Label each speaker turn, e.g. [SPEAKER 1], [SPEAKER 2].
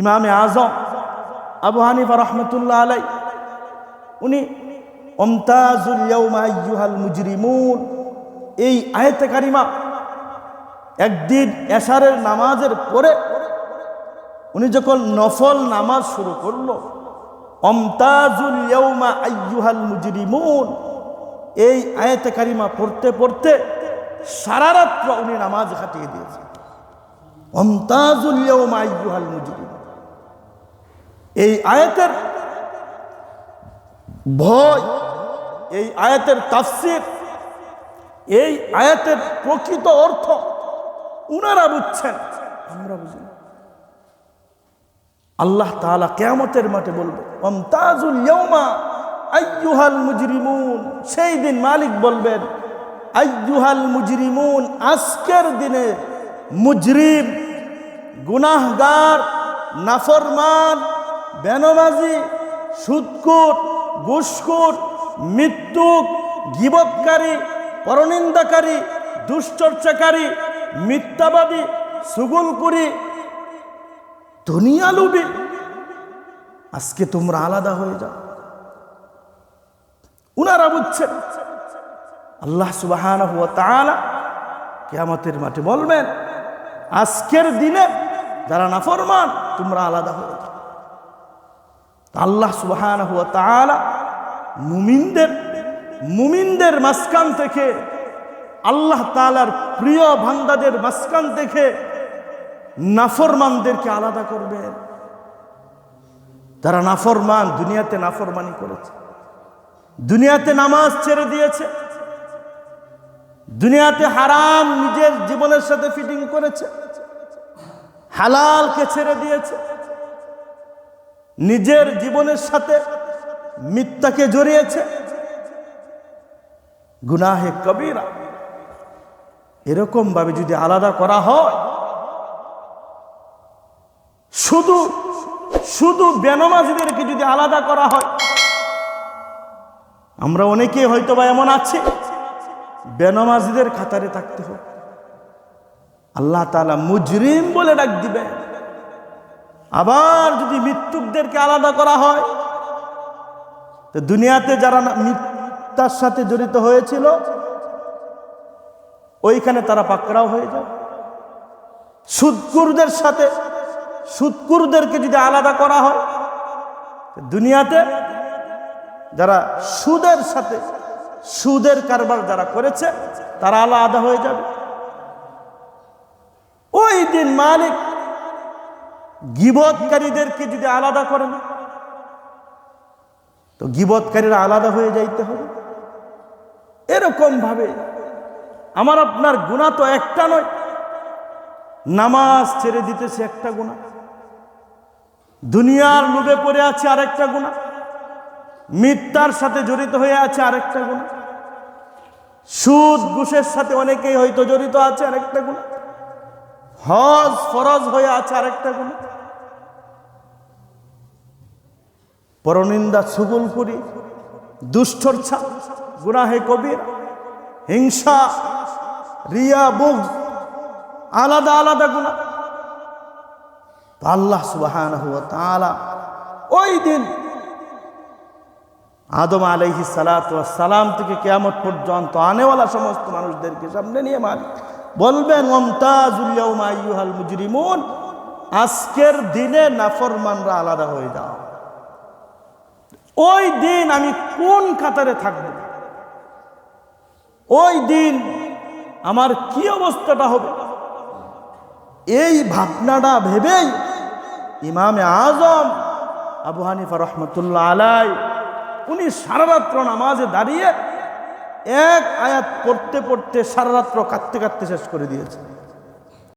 [SPEAKER 1] ইমামে আজম, আবু হানিফা রহমতুল্লাহ আলাই উনি অমতাজুল মুজরিমুন এই আয়াতে কারিমা, একদিন এশারের নামাজের পরে, উনি যখন নফল নামাজ শুরু করল অমতাজুল মুজরিমুন এই আয়াতে কারিমা পড়তে পড়তে সারা রাত্র উনি নামাজ কাটিয়ে দিয়েছেন। অমতাজুল মুজরিমুন এই আয়াতের ভয়, এই আয়াতের তাফসির, এই আয়াতের প্রকৃত অর্থ উনারা বুঝছেন আমরা বুঝি। আল্লাহ তাআলা কেয়ামতের মাঠে বলবে অমতাজুল ইয়ৌমা আইয়ুহাল মুজরিমুন সেই দিন মালিক বলবেন, আইয়ুহাল মুজরিমুন, আজকের দিনে মুজরিম, গুনাহগার, নাফরমান বেনমাজি সুদকুট ঘুষকুট, মৃত্যুক, গিবৎকারী, পরনিন্দাকারী, দুশ্চর্চাকারী, মিথ্যাবাদী সুগুলকুরি দুনিয়া লুবি আজকে তোমরা আলাদা হয়ে যাও। উনারা বুঝছেন, আল্লাহ সুবাহান কেয়ামতের মাঠে বলবেন, আজকের দিনে যারা নাফরমান, তোমরা আলাদা হয়ে যাও। আল্লাহ সুবাহান হুয়া তাআলা মুমিনদের মুমিনদের মাঝখান থেকে, আল্লাহ তালার প্রিয় ভান্দাদের মাঝখান থেকে নাফরমানদেরকে আলাদা করবেন তারা নাফরমান, দুনিয়াতে নাফরমানি করেছে। দুনিয়াতে নামাজ ছেড়ে দিয়েছে। দুনিয়াতে হারাম নিজের জীবনের সাথে ফিটিং করেছে। হালালকে ছেড়ে দিয়েছে। নিজের জীবনের সাথে মিথ্যাকে জড়িয়েছে। গুনাহে কবিরা। এরকম ভাবে যদি আলাদা করা হয়, শুধু শুধু বেনমাজিদেরকে যদি আলাদা করা হয়, আমরা অনেকে হয়তো বা এমন আছে, বেনমাজিদের খাতারে থাকতে হবে। আল্লাহ তালা মুজরিম বলে ডাক দিবেন। আবার যদি মৃত্যুকদেরকে আলাদা করা হয়, তো দুনিয়াতে যারা মিথ্যার সাথে জড়িত হয়েছিল, ওইখানে তারা পাকড়াও হয়ে যায়। সুদকুরদের সাথে সুদকুরদেরকে যদি আলাদা করা হয় দুনিয়াতে যারা সুদের সাথে সুদের কারবার যারা করেছে, তারা আলাদা হয়ে যাবে। ওই দিন মালিক গিবৎকারীদেরকে যদি আলাদা করেন তো গিবৎকারীরা আলাদা হয়ে যাইতে হবে। এরকম ভাবে আমার আপনার গুণা তো একটা নয়, নামাজ ছেড়ে দিতেছে একটা গুণা, দুনিয়ার লোভে পড়ে আছে আরেকটা গুণা, মিথ্যার সাথে জড়িত হয়ে আছে আরেকটা গুণা, সুদ, ঘুষের সাথে অনেকেই হয়তো জড়িত আছে আরেকটা গুণা, হজ ফরজ হয়ে আছে আরেকটা গুণ। পরনিন্দা সুগুল করি দুষ্টর্ছা গুনাহে কবির, হিংসা, রিয়া বুগ আলাদা আলাদা গুণা আল্লাহ সুবাহান তাআলা ওই দিন আদম আলাইহি সালাম থেকে কেয়ামত পর্যন্ত আনেওয়ালা সমস্ত মানুষদেরকে সামনে নিয়ে মালিক বলবেন মমতাজুল্লাউমা মুজরিমুন, আজকের দিনে নাফরমানরা আলাদা হয়ে যাও। ওই দিন আমি কোন কাতারে থাকব? ওই দিন আমার কি অবস্থাটা হবে? এই ভাবনাটা ভেবেই ইমামে আজম আবু হানিফা রহমতুল্লাহ আলাই উনি সারারাত্র নামাজে দাঁড়িয়ে এক আয়াত পড়তে পড়তে সারারাত্র কাঁদতে কাঁদতে শেষ করে দিয়েছে